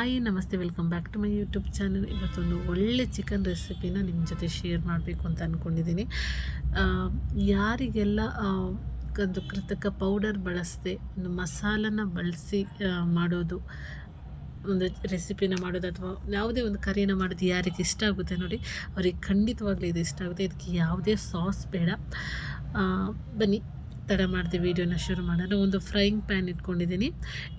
ನಮಸ್ತೆ, welcome back to my YouTube channel. ಇವತ್ತೊಂದು ಒಳ್ಳೆ ಚಿಕನ್ ರೆಸಿಪಿನ ನಿಮ್ಮ ಜೊತೆ ಶೇರ್ ಮಾಡಬೇಕು ಅಂತ ಅಂದ್ಕೊಂಡಿದ್ದೀನಿ ಯಾರಿಗೆಲ್ಲ ಒಂದು ಕೃತಕ ಪೌಡರ್ ಬಳಸದೆ, ಒಂದು ಮಸಾಲನ ಬಳಸಿ ಮಾಡೋದು, ಒಂದು ರೆಸಿಪಿನ ಮಾಡೋದು, ಅಥವಾ ಯಾವುದೇ ಒಂದು ಕರಿನ ಮಾಡೋದು ಯಾರಿಗೆ ಇಷ್ಟ ಆಗುತ್ತೆ ನೋಡಿ, ಅವ್ರಿಗೆ ಖಂಡಿತವಾಗ್ಲೂ ಇದು ಇಷ್ಟ ಆಗುತ್ತೆ. ಇದಕ್ಕೆ ಯಾವುದೇ ಸಾಸ್ ಬೇಡ. ಬನ್ನಿ. ತಡ ಮಾಡಿದೆ ವೀಡಿಯೋನ ಶುರು ಮಾಡೋಣ. ಒಂದು ಫ್ರೈಯಿಂಗ್ ಪ್ಯಾನ್ ಇಟ್ಕೊಂಡಿದ್ದೀನಿ.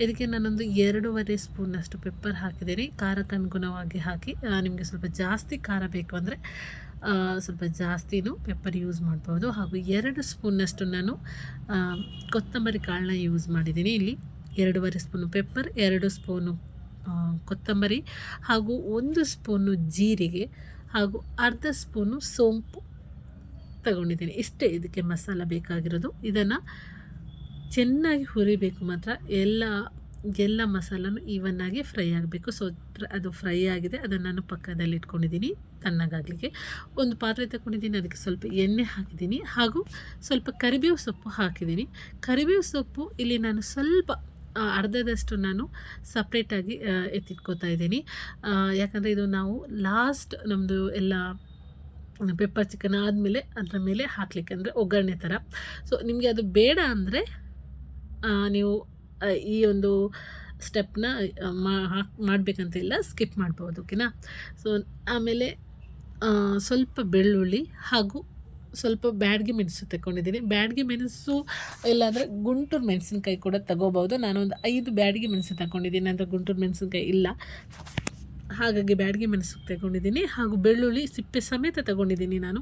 ಇದಕ್ಕೆ ನಾನೊಂದು ಎರಡೂವರೆ ಸ್ಪೂನಷ್ಟು ಪೆಪ್ಪರ್ ಹಾಕಿದ್ದೀನಿ. ಖಾರಕ್ಕೆ ಅನುಗುಣವಾಗಿ ಹಾಕಿ ನಿಮಗೆ ಸ್ವಲ್ಪ ಜಾಸ್ತಿ ಖಾರ ಬೇಕು ಅಂದರೆ ಸ್ವಲ್ಪ ಜಾಸ್ತಿನೂ ಪೆಪ್ಪರ್ ಯೂಸ್ ಮಾಡ್ಬೋದು. ಹಾಗೂ ಎರಡು ಸ್ಪೂನಷ್ಟು ನಾನು ಕೊತ್ತಂಬರಿ ಕಾಳನ್ನ ಯೂಸ್ ಮಾಡಿದ್ದೀನಿ. ಇಲ್ಲಿ ಎರಡೂವರೆ ಸ್ಪೂನು ಪೆಪ್ಪರ್ ಎರಡು ಸ್ಪೂನು ಕೊತ್ತಂಬರಿ ಹಾಗೂ ಒಂದು ಸ್ಪೂನು ಜೀರಿಗೆ ಹಾಗೂ ಅರ್ಧ ಸ್ಪೂನು ಸೋಂಪು. ತಗೊಂಡಿದ್ದೀನಿ. ಇಷ್ಟೇ ಇದಕ್ಕೆ ಮಸಾಲ ಬೇಕಾಗಿರೋದು. ಇದನ್ನು ಚೆನ್ನಾಗಿ ಹುರಿಬೇಕು ಮಾತ್ರ. ಎಲ್ಲ ಎಲ್ಲ ಮಸಾಲನೂ ಈವನ್ನಾಗಿ ಫ್ರೈ ಆಗಬೇಕು. ಸೊ ಅದು ಫ್ರೈ ಆಗಿದೆ. ಅದನ್ನು ನಾನು ಪಕ್ಕದಲ್ಲಿ ಇಟ್ಕೊಂಡಿದ್ದೀನಿ ತಣ್ಣಗಾಗಲಿಕ್ಕೆ. ಒಂದು ಪಾತ್ರೆ ತಗೊಂಡಿದ್ದೀನಿ. ಅದಕ್ಕೆ ಸ್ವಲ್ಪ ಎಣ್ಣೆ ಹಾಕಿದ್ದೀನಿ. ಹಾಗೂ ಸ್ವಲ್ಪ ಕರಿಬೇವು ಸೊಪ್ಪು ಹಾಕಿದ್ದೀನಿ. ಕರಿಬೇವು ಸೊಪ್ಪು ಇಲ್ಲಿ ನಾನು ಸ್ವಲ್ಪ ಅರ್ಧದಷ್ಟು ನಾನು ಸಪ್ರೇಟಾಗಿ ಎತ್ತಿಟ್ಕೋತಾ ಇದ್ದೀನಿ. ಯಾಕಂದರೆ ಇದು ನಾವು ಲಾಸ್ಟ್ ನಮ್ಮದು ಎಲ್ಲ ಪೆಪ್ಪರ್ ಚಿಕನ್ ಆದಮೇಲೆ ಅದರ ಮೇಲೆ ಹಾಕ್ಲಿಕ್ಕೆ ಅಂದರೆ ಒಗ್ಗರಣೆ ಥರ ಸೊ ನಿಮಗೆ ಅದು ಬೇಡ ಅಂದರೆ ನೀವು ಈ ಒಂದು ಸ್ಟೆಪ್ನ ಮಾ, ಹಾಕ್, ಮಾಡಬೇಕಂತ ಇಲ್ಲ ಸ್ಕಿಪ್ ಮಾಡ್ಬೋದು ಓಕೆನಾ ಸೊ ಆಮೇಲೆ ಸ್ವಲ್ಪ ಬೆಳ್ಳುಳ್ಳಿ ಹಾಗೂ ಸ್ವಲ್ಪ ಬ್ಯಾಡ್ಗೆ ಮೆಣಸು ತಗೊಂಡಿದ್ದೀನಿ ಬ್ಯಾಡ್ಗೆ ಮೆಣಸು ಇಲ್ಲಾಂದರೆ ಗುಂಟೂರು ಮೆಣಸಿನ್ಕಾಯಿ ಕೂಡ ತಗೋಬೋದು. ನಾನೊಂದು ಐದು ಬ್ಯಾಡ್ಗೆ ಮೆಣಸು ತಗೊಂಡಿದ್ದೀನಿ ಅಂದರೆ ಗುಂಟೂರು ಮೆಣಸಿನ್ಕಾಯಿ ಇಲ್ಲ. ಹಾಗಾಗಿ ಬ್ಯಾಡ್ಗೆ ಮೆಣಸು ತಗೊಂಡಿದ್ದೀನಿ ಹಾಗೂ ಬೆಳ್ಳುಳ್ಳಿ ಸಿಪ್ಪೆ ಸಮೇತ ತಗೊಂಡಿದ್ದೀನಿ ನಾನು.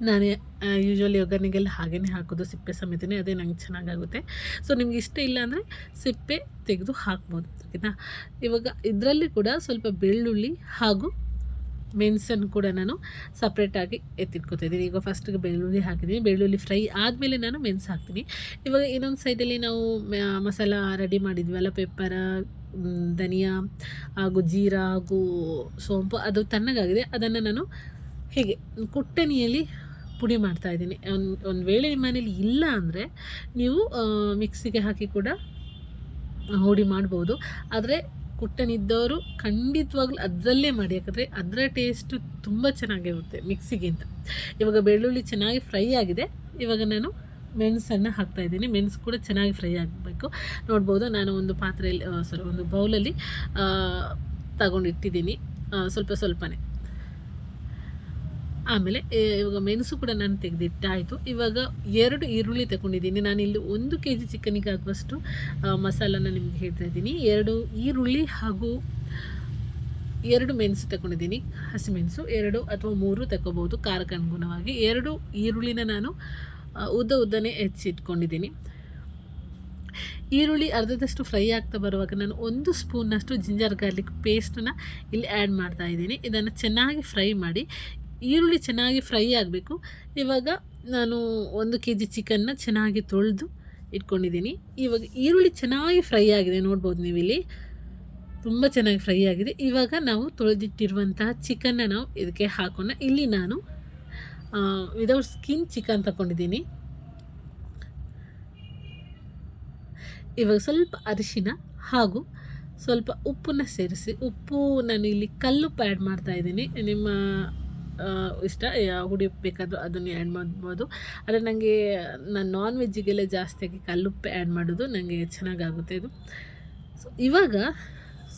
ನಾನು ಯೂಶ್ವಲಿ ಒಗ್ಗರಣೆಗೆಲ್ಲ ಹಾಗೇ ಹಾಕೋದು ಸಿಪ್ಪೆ ಸಮೇತನೇ ಅದೇ ನಂಗೆ ಚೆನ್ನಾಗಾಗುತ್ತೆ. ಸೊ ನಿಮ್ಗೆ ಇಷ್ಟ ಇಲ್ಲ ಅಂದರೆ ಸಿಪ್ಪೆ ತೆಗೆದು ಹಾಕ್ಬೋದು ಓಕೆನಾ? ಇವಾಗ ಇದರಲ್ಲಿ ಕೂಡ ಸ್ವಲ್ಪ ಬೆಳ್ಳುಳ್ಳಿ ಹಾಗೂ ಮೆಣಸನ್ನು ಕೂಡ ನಾನು ಸಪ್ರೇಟಾಗಿ ಎತ್ತಿಟ್ಕೊತಿದ್ದೀನಿ ಈಗ ಫಸ್ಟಿಗೆ ಬೆಳ್ಳುಳ್ಳಿ ಹಾಕಿದ್ದೀನಿ. ಬೆಳ್ಳುಳ್ಳಿ ಫ್ರೈ ಆದಮೇಲೆ ನಾನು ಮೆಣಸು ಹಾಕ್ತೀನಿ. ಇವಾಗ ಇನ್ನೊಂದು ಸೈಡಲ್ಲಿ ನಾವು ಮಸಾಲ ರೆಡಿ ಮಾಡಿದ್ವಲ್ಲ ಪೆಪ್ಪರ ಮ್, ಧನಿಯಾ ಹಾಗೂ ಜೀರಾ ಹಾಗೂ ಸೋಂಪು, ಅದು ತಣ್ಣಗಾಗಿದೆ. ಅದನ್ನು ನಾನು ಹೀಗೆ, ಕುಟ್ಟಣಿಯಲ್ಲಿ ಪುಡಿ ಮಾಡ್ತಾ ಇದ್ದೀನಿ. ಒಂದು ಒಂದು ವೇಳೆ ಮನೇಲಿ ಇಲ್ಲ ಅಂದರೆ ನೀವು ಮಿಕ್ಸಿಗೆ ಹಾಕಿ ಕೂಡ ಹುಡಿ ಮಾಡ್ಬೋದು. ಆದರೆ ಕುಟ್ಟನಿದ್ದವರು ಖಂಡಿತವಾಗ್ಲೂ ಅದರಲ್ಲೇ ಮಾಡಿ. ಯಾಕಂದರೆ ಅದರ ಟೇಸ್ಟು ತುಂಬ ಚೆನ್ನಾಗಿರುತ್ತೆ ಮಿಕ್ಸಿಗಿಂತ. ಇವಾಗ ಬೆಳ್ಳುಳ್ಳಿ ಚೆನ್ನಾಗಿ ಫ್ರೈ ಆಗಿದೆ. ಇವಾಗ ನಾನು ಮೆಣಸನ್ನು ಹಾಕ್ತಾ ಇದ್ದೀನಿ. ಮೆಣಸು ಕೂಡ ಚೆನ್ನಾಗಿ ಫ್ರೈ ಆಗಬೇಕು. ನೋಡ್ಬೋದು ನಾನು ಒಂದು ಪಾತ್ರೆಯಲ್ಲಿ ಸಾರಿ ಒಂದು ಬೌಲಲ್ಲಿ ತಗೊಂಡಿಟ್ಟಿದ್ದೀನಿ. ಸ್ವಲ್ಪ ಸ್ವಲ್ಪನೇ. ಆಮೇಲೆ ಇವಾಗ ಮೆಣಸು ಕೂಡ ನಾನು ತೆಗೆದಿಟ್ಟಾಯಿತು. ಇವಾಗ ಎರಡು ಈರುಳ್ಳಿ ತಗೊಂಡಿದ್ದೀನಿ. ನಾನು ಇಲ್ಲಿ ಒಂದು ಕೆ ಜಿ ಚಿಕನಿಗೆ ಆಗುವಷ್ಟು ಮಸಾಲನ ನಿಮ್ಗೆ ಹೇಳ್ತಾ ಇದ್ದೀನಿ. ಎರಡು ಈರುಳ್ಳಿ ಹಾಗೂ ಎರಡು ಮೆಣಸು ತಗೊಂಡಿದ್ದೀನಿ. ಹಸಿಮೆಣಸು ಎರಡು ಅಥವಾ ಮೂರು ತಗೋಬೋದು ಖಾರಕ್ಕೆ ಅನುಗುಣವಾಗಿ. ಎರಡು ಈರುಳ್ಳಿನ ನಾನು ಉದ್ದ ಉದ್ದನೇ ಹೆಚ್ಚಿಟ್ಕೊಂಡಿದ್ದೀನಿ ಈರುಳ್ಳಿ ಅರ್ಧದಷ್ಟು ಫ್ರೈ ಆಗ್ತಾ ಬರುವಾಗ ನಾನು ಒಂದು ಸ್ಪೂನ್ನಷ್ಟು ಜಿಂಜರ್ ಗಾರ್ಲಿಕ್ ಪೇಸ್ಟನ್ನು ಇಲ್ಲಿ ಆ್ಯಡ್ ಮಾಡ್ತಾ ಇದ್ದೀನಿ. ಇದನ್ನು ಚೆನ್ನಾಗಿ ಫ್ರೈ ಮಾಡಿ, ಈರುಳ್ಳಿ ಚೆನ್ನಾಗಿ ಫ್ರೈ ಆಗಬೇಕು. ಇವಾಗ ನಾನು ಒಂದು ಕೆ ಜಿ ಚಿಕನ್ನ ಚೆನ್ನಾಗಿ ತೊಳೆದು ಇಟ್ಕೊಂಡಿದ್ದೀನಿ. ಇವಾಗ ಈರುಳ್ಳಿ ಚೆನ್ನಾಗಿ ಫ್ರೈ ಆಗಿದೆ, ನೋಡ್ಬೋದು ನೀವು ಇಲ್ಲಿ ತುಂಬ ಚೆನ್ನಾಗಿ ಫ್ರೈ ಆಗಿದೆ. ಇವಾಗ ನಾವು ತೊಳೆದಿಟ್ಟಿರುವಂತಹ ಚಿಕನ್ನ ನಾವು ಇದಕ್ಕೆ ಹಾಕೋಣ. ಇಲ್ಲಿ ನಾನು ವಿದೌಟ್ ಸ್ಕಿನ್ ಚಿಕನ್ ತಗೊಂಡಿದ್ದೀನಿ ಇವಾಗ ಸ್ವಲ್ಪ ಅರಿಶಿನ ಹಾಗೂ ಸ್ವಲ್ಪ ಉಪ್ಪನ್ನು ಸೇರಿಸಿ, ಉಪ್ಪು ನಾನು ಇಲ್ಲಿ ಕಲ್ಲುಪ್ಪು ಆ್ಯಡ್ ಮಾಡ್ತಾ ಇದ್ದೀನಿ. ನಿಮ್ಮ ಇಷ್ಟ ಹುಡಿ ಉಪ್ಪು ಬೇಕಾದರೂ ಅದನ್ನು ಆ್ಯಡ್ ಮಾಡ್ಬೋದು. ಆದರೆ ನನಗೆ ನಾನು ನಾನ್ ವೆಜ್ಜಿಗೆಲ್ಲ ಜಾಸ್ತಿಯಾಗಿ ಕಲ್ಲುಪ್ಪೆ ಆ್ಯಡ್ ಮಾಡೋದು ನನಗೆ ಚೆನ್ನಾಗಾಗುತ್ತೆ ಇದು. ಸೊ ಇವಾಗ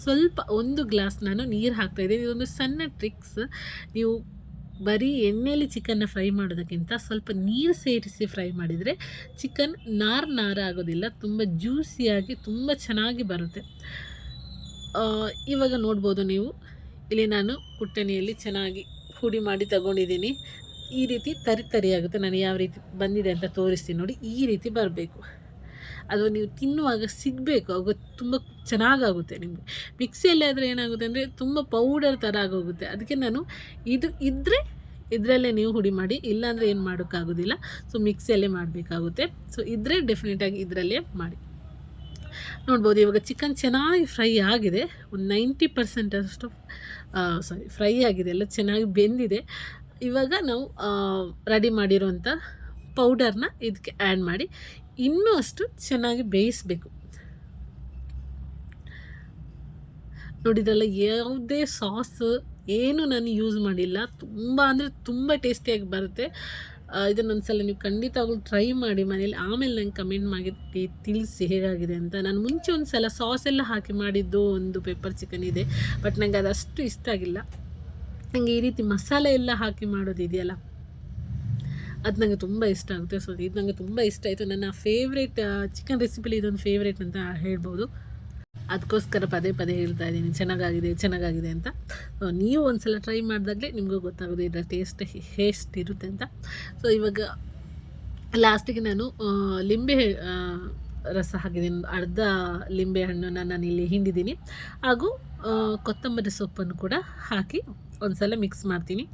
ಸ್ವಲ್ಪ ಒಂದು ಗ್ಲಾಸ್ ನಾನು ನೀರು ಹಾಕ್ತಾಯಿದ್ದೀನಿ ಇದೊಂದು ಸಣ್ಣ ಟ್ರಿಕ್ಸ್ ನೀವು ಬರೀ ಎಣ್ಣೆಯಲ್ಲಿ ಚಿಕನ್ನ ಫ್ರೈ ಮಾಡೋದಕ್ಕಿಂತ ಸ್ವಲ್ಪ ನೀರು ಸೇರಿಸಿ ಫ್ರೈ ಮಾಡಿದರೆ ಚಿಕನ್ ನಾರು ನಾರು ಆಗೋದಿಲ್ಲ, ತುಂಬ ಜ್ಯೂಸಿಯಾಗಿ ತುಂಬ ಚೆನ್ನಾಗಿ ಬರುತ್ತೆ. ಇವಾಗ ನೋಡ್ಬೋದು ನೀವು. ಇಲ್ಲಿ ನಾನು ಕುಟ್ಟಣಿಯಲ್ಲಿ ಚೆನ್ನಾಗಿ ಪುಡಿ ಮಾಡಿ ತಗೊಂಡಿದ್ದೀನಿ. ಈ ರೀತಿ ತರಿ ತರಿ ಆಗುತ್ತೆ ನಾನು ಯಾವ ರೀತಿ ಬಂದಿದೆ ಅಂತ ತೋರಿಸ್ತೀನಿ ನೋಡಿ. ಈ ರೀತಿ ಬರಬೇಕು. ಅದು ನೀವು ತಿನ್ನುವಾಗ ಸಿಗಬೇಕು, ಆಗ ತುಂಬ ಚೆನ್ನಾಗಾಗುತ್ತೆ ನಿಮಗೆ. ಮಿಕ್ಸಿಯಲ್ಲಿ ಆದರೆ ಏನಾಗುತ್ತೆ ಅಂದರೆ ತುಂಬ ಪೌಡರ್ ಥರ ಆಗೋಗುತ್ತೆ. ಅದಕ್ಕೆ ನಾನು ಇದು ಇದ್ದರೆ ಇದರಲ್ಲೇ ನೀವು ಹುಡಿ ಮಾಡಿ, ಇಲ್ಲಾಂದರೆ ಏನು ಮಾಡೋಕ್ಕಾಗೋದಿಲ್ಲ. ಸೊ ಮಿಕ್ಸಿಯಲ್ಲೇ ಮಾಡಬೇಕಾಗುತ್ತೆ. ಸೊ ಇದ್ದರೆ ಡೆಫಿನೆಟಾಗಿ ಇದರಲ್ಲೇ ಮಾಡಿ. ನೋಡ್ಬೋದು, ಇವಾಗ ಚಿಕನ್ ಚೆನ್ನಾಗಿ ಫ್ರೈ ಆಗಿದೆ. ಒಂದು ನೈಂಟಿ ಪರ್ಸೆಂಟ್ ಅಷ್ಟು ಸಾರಿ ಫ್ರೈ ಆಗಿದೆ. ಎಲ್ಲ ಚೆನ್ನಾಗಿ ಬೆಂದಿದೆ. ಇವಾಗ ನಾವು ರೆಡಿ ಮಾಡಿರೋಂಥ ಪೌಡರ್ನ ಇದಕ್ಕೆ ಆ್ಯಡ್ ಮಾಡಿ. ಇನ್ನೂ ಅಷ್ಟು ಚೆನ್ನಾಗಿ ಬೇಯಿಸಬೇಕು. ನೋಡಿದ್ರಲ್ಲ ಯಾವುದೇ ಸಾಸ್ ಏನು ನಾನು ಯೂಸ್ ಮಾಡಿಲ್ಲ. ತುಂಬ ಅಂದರೆ ತುಂಬ ಟೇಸ್ಟಿಯಾಗಿ ಬರುತ್ತೆ. ಇದನ್ನೊಂದು ಸಲ ನೀವು ಖಂಡಿತವಾಗ್ಲೂ ಟ್ರೈ ಮಾಡಿ ಮನೇಲಿ. ಆಮೇಲೆ ನಂಗೆ ಕಮೆಂಟ್ ಮಾಡಿ ತಿಳಿಸಿ ಹೇಗಾಗಿದೆ ಅಂತ. ನಾನು ಮುಂಚೆ ಒಂದು ಸಲ ಸಾಸ್ ಎಲ್ಲ ಹಾಕಿ ಮಾಡಿದ್ದು ಒಂದು ಪೆಪ್ಪರ್ ಚಿಕನ್ ಇದೆ. ಬಟ್ ನನಗೆ ಅದಷ್ಟು ಇಷ್ಟ ಆಗಿಲ್ಲ. ನನಗೆ ಈ ರೀತಿ ಮಸಾಲೆ ಎಲ್ಲ ಹಾಕಿ ಮಾಡೋದಿದೆಯಲ್ಲ. ಅದು ನನಗೆ ತುಂಬ ಇಷ್ಟ ಆಗುತ್ತೆ ಸೊ ಇದು ನನಗೆ ತುಂಬ ಇಷ್ಟ ಆಯಿತು. ನನ್ನ ಫೇವ್ರೇಟ್ ಚಿಕನ್ ರೆಸಿಪಿಲಿ ಇದೊಂದು ಫೇವ್ರೇಟ್ ಅಂತ ಹೇಳ್ಬೋದು. ಅದಕ್ಕೋಸ್ಕರ ಪದೇ ಪದೇ ಹೇಳ್ತಾ ಇದ್ದೀನಿ. ಚೆನ್ನಾಗಾಗಿದೆ ಚೆನ್ನಾಗಾಗಿದೆ ಅಂತ. ನೀವು ಒಂದು ಸಲ ಟ್ರೈ ಮಾಡಿದಾಗಲೇ ನಿಮಗೂ ಗೊತ್ತಾಗೋದು ಇದರ ಟೇಸ್ಟ್ ಹೇಸ್ಟ್ ಇರುತ್ತೆ ಅಂತ. ಸೊ ಇವಾಗ ಲಾಸ್ಟಿಗೆ ನಾನು ಲಿಂಬೆ ರಸ ಹಾಕಿದ್ದೀನಿ. ಅರ್ಧ ಲಿಂಬೆ ಹಣ್ಣನ್ನು ನಾನು ಇಲ್ಲಿ ಹಿಂಡಿದ್ದೀನಿ. ಹಾಗೂ ಕೊತ್ತಂಬರಿ ಸೊಪ್ಪನ್ನು ಕೂಡ ಹಾಕಿ ಒಂದು ಸಲ ಮಿಕ್ಸ್ ಮಾಡ್ತೀನಿ.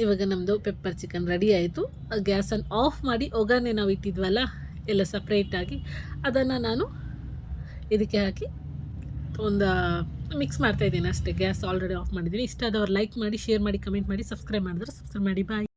ಇವಾಗ ನಮ್ಮದು ಪೆಪ್ಪರ್ ಚಿಕನ್ ರೆಡಿ ಆಯಿತು. ಗ್ಯಾಸನ್ನು ಆಫ್ ಮಾಡಿ ಒಗ್ಗರಣೆ ನಾವು ಇಟ್ಟಿದ್ವಲ್ಲ, ಎಲ್ಲ ಸಪ್ರೇಟಾಗಿ ಅದನ್ನು ನಾನು ಇದಕ್ಕೆ ಹಾಕಿ ಒಂದು ಮಿಕ್ಸ್ ಮಾಡ್ತಾ ಇದ್ದೀನಿ ಅಷ್ಟೇ. ಗ್ಯಾಸ್ ಆಲ್ರೆಡಿ ಆಫ್ ಮಾಡಿದ್ದೀನಿ. ಇಷ್ಟ ಆದವ್ರು ಲೈಕ್ ಮಾಡಿ ಶೇರ್ ಮಾಡಿ ಕಮೆಂಟ್ ಮಾಡಿ ಸಬ್ಸ್ಕ್ರೈಬ್ ಮಾಡಿದ್ರೆ ಸಬ್ಸ್ಕ್ರೈಬ್ ಮಾಡಿ. ಬಾಯ್